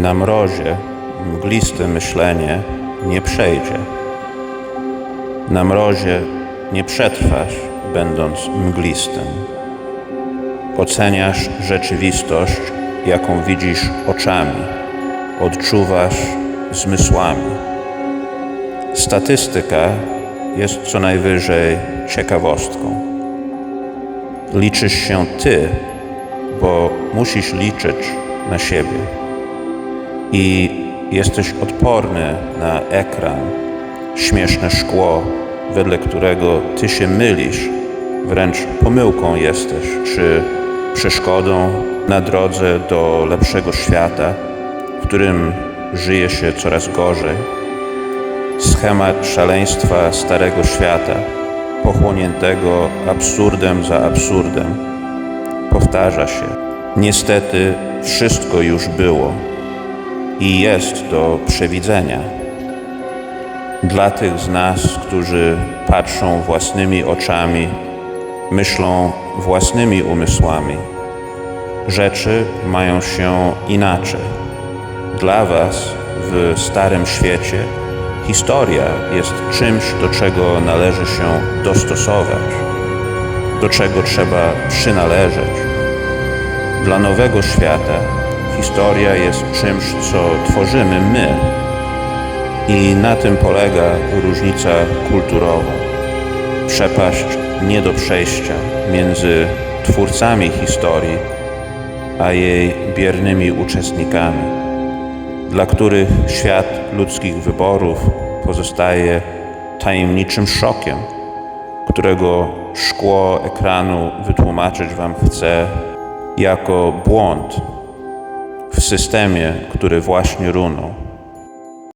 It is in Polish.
Na mrozie mgliste myślenie nie przejdzie. Na mrozie nie przetrwasz, będąc mglistym. Oceniasz rzeczywistość, jaką widzisz oczami, odczuwasz zmysłami. Statystyka jest co najwyżej ciekawostką. Liczysz się ty, bo musisz liczyć na siebie. I jesteś odporny na ekran, śmieszne szkło, wedle którego ty się mylisz, wręcz pomyłką jesteś, czy przeszkodą na drodze do lepszego świata, w którym żyje się coraz gorzej. Schemat szaleństwa starego świata, pochłoniętego absurdem za absurdem, powtarza się. Niestety wszystko już było i jest do przewidzenia. Dla tych z nas, którzy patrzą własnymi oczami, myślą własnymi umysłami, rzeczy mają się inaczej. Dla Was w Starym Świecie historia jest czymś, do czego należy się dostosować, do czego trzeba przynależeć. Dla Nowego Świata historia jest czymś, co tworzymy my. I na tym polega różnica kulturowa. Przepaść nie do przejścia między twórcami historii, a jej biernymi uczestnikami, dla których świat ludzkich wyborów pozostaje tajemniczym szokiem, którego szkło ekranu wytłumaczyć Wam chce jako błąd w systemie, który właśnie runął.